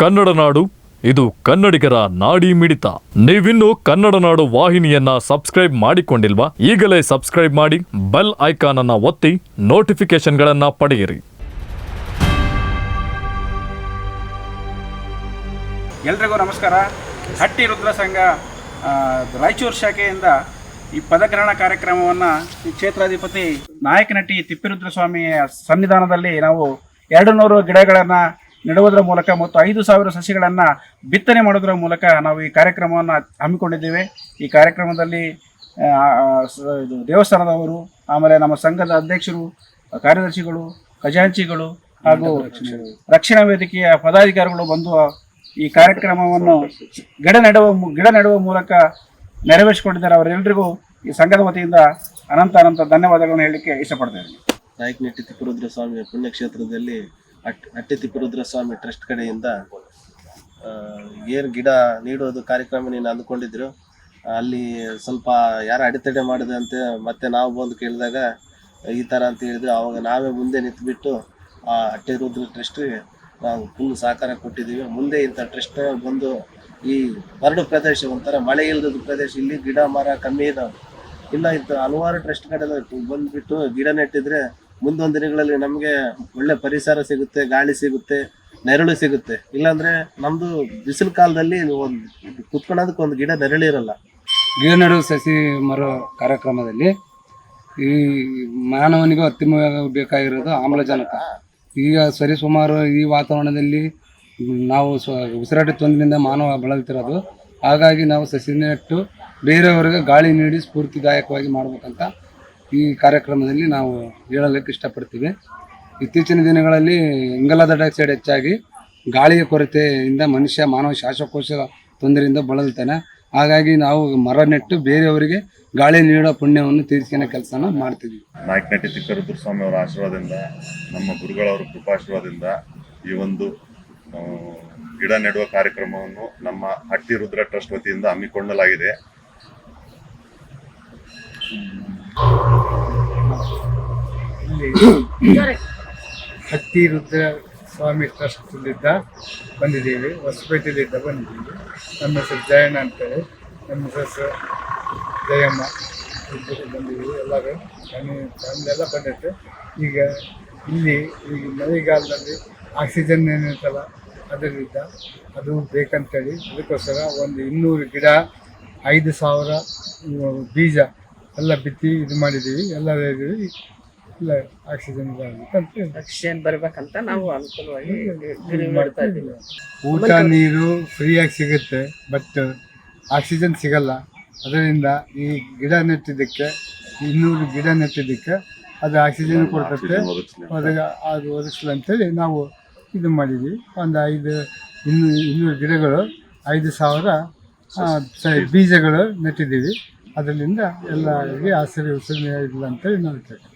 ಕನ್ನಡ ನಾಡು, ಇದು ಕನ್ನಡಿಗರ ನಾಡಿ ಮಿಡಿತ. ನೀವಿನ್ನು ಕನ್ನಡ ನಾಡು ವಾಹಿನಿಯನ್ನ ಸಬ್ಸ್ಕ್ರೈಬ್ ಮಾಡಿಕೊಂಡಿಲ್ವಾ? ಈಗಲೇ ಸಬ್ಸ್ಕ್ರೈಬ್ ಮಾಡಿ, ಬೆಲ್ ಐಕಾನ್ ಅನ್ನ ಒತ್ತಿ ನೋಟಿಫಿಕೇಶನ್ಗಳನ್ನ ಪಡೆಯಿರಿ. ಎಲ್ರಿಗೂ ನಮಸ್ಕಾರ. ಹಟ್ಟಿ ರುದ್ರ ಸಂಘ ರಾಯಚೂರು ಶಾಖೆಯಿಂದ ಈ ಪದಗ್ರಹಣ ಕಾರ್ಯಕ್ರಮವನ್ನು ಈ ಕ್ಷೇತ್ರಾಧಿಪತಿ ನಾಯಕನಟ್ಟಿ ತಿಪ್ಪಿರುದ್ರಸ್ವಾಮಿಯ ಸನ್ನಿಧಾನದಲ್ಲಿ ನಾವು ಎರಡು ನೂರು ಗಿಡಗಳನ್ನು ನೆಡುವುದರ ಮೂಲಕ ಮತ್ತು ಐದು ಸಾವಿರ ಸಸಿಗಳನ್ನು ಬಿತ್ತನೆ ಮಾಡೋದರ ಮೂಲಕ ನಾವು ಈ ಕಾರ್ಯಕ್ರಮವನ್ನು ಹಮ್ಮಿಕೊಂಡಿದ್ದೇವೆ. ಈ ಕಾರ್ಯಕ್ರಮದಲ್ಲಿ ಇದು ದೇವಸ್ಥಾನದವರು, ಆಮೇಲೆ ನಮ್ಮ ಸಂಘದ ಅಧ್ಯಕ್ಷರು, ಕಾರ್ಯದರ್ಶಿಗಳು, ಖಜಾಂಚಿಗಳು ಹಾಗೂ ರಕ್ಷಣಾ ವೇದಿಕೆಯ ಪದಾಧಿಕಾರಿಗಳು ಬಂದು ಈ ಕಾರ್ಯಕ್ರಮವನ್ನು ಗಿಡ ನೆಡುವ ಗಿಡ ನೆಡುವ ಮೂಲಕ ನೆರವೇರಿಸಿಕೊಂಡಿದ್ದಾರೆ. ಅವರೆಲ್ಲರಿಗೂ ಈ ಸಂಘದ ವತಿಯಿಂದ ಅನಂತ ಅನಂತ ಧನ್ಯವಾದಗಳನ್ನು ಹೇಳಲಿಕ್ಕೆ ಇಷ್ಟಪಡ್ತೇನೆ. ನಾಯಕನಟ್ಟಿ ತಿಪ್ಪರುದ್ರ ಸ್ವಾಮಿ ಪುಣ್ಯಕ್ಷೇತ್ರದಲ್ಲಿ ಅಟ್ ಅಟ್ಟಿ ತಿಪ್ಪರುದ್ರ ಸ್ವಾಮಿ ಟ್ರಸ್ಟ್ ಕಡೆಯಿಂದ ಏನು ಗಿಡ ನೀಡೋದು ಕಾರ್ಯಕ್ರಮ ನೀನು ಅಂದ್ಕೊಂಡಿದ್ರು ಅಲ್ಲಿ ಸ್ವಲ್ಪ ಯಾರು ಅಡೆತಡೆ ಮಾಡಿದೆ ಅಂತ ಮತ್ತೆ ನಾವು ಬಂದು ಕೇಳಿದಾಗ, ಈ ಥರ ಅಂತ ಹೇಳಿದ್ರು. ಅವಾಗ ನಾವೇ ಮುಂದೆ ನಿಂತುಬಿಟ್ಟು, ಆ ಅಟ್ಟಿ ರುದ್ರ ಟ್ರಸ್ಟ್ಗೆ ನಾವು ಫುಲ್ ಸಹಕಾರ ಕೊಟ್ಟಿದ್ದೀವಿ. ಮುಂದೆ ಇಂಥ ಟ್ರಸ್ಟ್ ಬಂದು ಈ ಬರಡು ಪ್ರದೇಶ ಒಂಥರ ಮಳೆ ಇಲ್ಲದ ಪ್ರದೇಶ, ಇಲ್ಲಿ ಗಿಡ ಮರ ಕಮ್ಮಿ ಇದಾವೆ. ಇಲ್ಲ, ಇಂಥ ಹಲವಾರು ಟ್ರಸ್ಟ್ ಕಡೆ ಬಂದುಬಿಟ್ಟು ಗಿಡ ನೆಟ್ಟಿದ್ರೆ ಮುಂದೊಂದು ದಿನಗಳಲ್ಲಿ ನಮಗೆ ಒಳ್ಳೆ ಪರಿಸರ ಸಿಗುತ್ತೆ, ಗಾಳಿ ಸಿಗುತ್ತೆ, ನೆರಳು ಸಿಗುತ್ತೆ. ಇಲ್ಲಾಂದ್ರೆ ನಮ್ದು ಬಿಸಿಲು ಕಾಲದಲ್ಲಿ ಒಂದು ಕುತ್ಕೊಳ್ಳೋದಕ್ಕೆ ಒಂದು ಗಿಡ ನೆರಳಿರಲ್ಲ ಗಿಡ ನೆಡುವ ಸಸಿ ಮರ ಕಾರ್ಯಕ್ರಮದಲ್ಲಿ ಈ ಮಾನವನಿಗೆ ಅತ್ಯಮವಾಗಿ ಬೇಕಾಗಿರೋದು ಆಮ್ಲಜನಕ. ಈಗ ಸರಿಸುಮಾರು ಈ ವಾತಾವರಣದಲ್ಲಿ ನಾವು ಸ್ವ ಉಸಿರಾಟ ತೊಂದರೆಯಿಂದ ಮಾನವ ಬಳಲ್ತಿರೋದು. ಹಾಗಾಗಿ ನಾವು ಸಸಿ ನೆಟ್ಟು ಬೇರೆಯವರಿಗೆ ಗಾಳಿ ನೀಡಿ ಸ್ಫೂರ್ತಿದಾಯಕವಾಗಿ ಮಾಡ್ಬೇಕಂತ ಈ ಕಾರ್ಯಕ್ರಮದಲ್ಲಿ ನಾವು ಹೇಳಲಿಕ್ಕೆ ಇಷ್ಟಪಡ್ತೀವಿ. ಇತ್ತೀಚಿನ ದಿನಗಳಲ್ಲಿ ಇಂಗಾಲದ ಡೈಆಕ್ಸೈಡ್ ಹೆಚ್ಚಾಗಿ ಗಾಳಿಯ ಕೊರತೆಯಿಂದ ಮನುಷ್ಯ ಮಾನವ ಶ್ವಾಸಕೋಶ ತೊಂದರೆಯಿಂದ ಬಳಲ್ತಾನೆ. ಹಾಗಾಗಿ ನಾವು ಮರ ನೆಟ್ಟು ಬೇರೆಯವರಿಗೆ ಗಾಳಿ ನೀಡೋ ಪುಣ್ಯವನ್ನು ತೀರಿಸ್ಕೊಳೋ ಕೆಲಸನ ಮಾಡ್ತೀವಿ. ನಾಯಕನಟ್ಟಿ ತಿಕ್ಕರು ಸ್ವಾಮಿ ಅವರ ಆಶೀರ್ವಾದದಿಂದ, ನಮ್ಮ ಗುರುಗಳವರ ಕೃಪಾಶೀರ್ವಾದದಿಂದ ಈ ಒಂದು ಗಿಡ ನೆಡುವ ಕಾರ್ಯಕ್ರಮವನ್ನು ನಮ್ಮ ಹಟ್ಟಿ ರುದ್ರ ಟ್ರಸ್ಟ್ ವತಿಯಿಂದ ಹಮ್ಮಿಕೊಳ್ಳಲಾಗಿದೆ. ಹತ್ತಿ ರುದ್ರ ಸ್ವಾಮಿ ಟ್ರಸ್ಟ್ಲಿದ್ದ ಬಂದಿದ್ದೀವಿ ಹೊಸಪೇಟೆಯಲ್ಲಿದ್ದ ಬಂದಿದ್ದೀವಿ. ನಮ್ಮ ಹೆಸರು ಜಯಣ್ಣ ಅಂತೇಳಿ. ನಮ್ಮ ಹೆಸರು ಜಯಮ್ಮ. ಇಬ್ಬರು ಬಂದಿದ್ದೀವಿ ಎಲ್ಲರೂ. ಫ್ಯಾಮಿಲಿ ಫ್ಯಾಮಿಲಿ ಎಲ್ಲ ಬಂದಿತ್ತು. ಈಗ ಇಲ್ಲಿ ಈಗ ಮಳೆಗಾಲದಲ್ಲಿ ಆಕ್ಸಿಜನ್ ಏನಿರ್ತಲ್ಲ ಅದರಿಂದ ಅದು ಬೇಕಂತೇಳಿ ಅದಕ್ಕೋಸ್ಕರ ಒಂದು ಇನ್ನೂರು ಗಿಡ ಐದು ಸಾವಿರ ಬೀಜ ಎಲ್ಲ ಬಿತ್ತಿ ಇದು ಮಾಡಿದ್ದೀವಿ. ಎಲ್ಲ ಇದ್ದೀವಿ. ಇಲ್ಲ ಆಕ್ಸಿಜನ್ ಆಕ್ಸಿಜನ್ ಬರ್ಬೇಕಂತ ನಾವು ಅನುಕೂಲವಾಗಿ ಮಾಡ್ತಾ ಇದ್ದೀವಿ. ಊಟ ನೀರು ಫ್ರೀಯಾಗಿ ಸಿಗುತ್ತೆ ಬಟ್ ಆಕ್ಸಿಜನ್ ಸಿಗಲ್ಲ. ಅದರಿಂದ ಈ ಗಿಡ ನೆಟ್ಟಿದ್ದಕ್ಕೆ ಇನ್ನೂರು ಗಿಡ ನೆಟ್ಟಿದ್ದಕ್ಕೆ ಅದು ಆಕ್ಸಿಜನ್ ಕೊಡ್ತದೆ. ಅದಕ್ಕೆ ಅದು ಒದಗಿಸ್ಲಿ ಅಂತೇಳಿ ನಾವು ಇದು ಮಾಡಿದ್ವಿ. ಒಂದು ಐದು ಇನ್ನೂ ಇನ್ನೂರು ಗಿಡಗಳು ಐದು ಸಾವಿರ ಬೀಜಗಳು ನೆಟ್ಟಿದ್ದೀವಿ. ಅದರಿಂದ ಎಲ್ಲ ಆಸರೆ ಉಸಿರು ಇಲ್ಲ ಅಂತೇಳಿ ನಾವು ಕೇಳ್ತೀವಿ.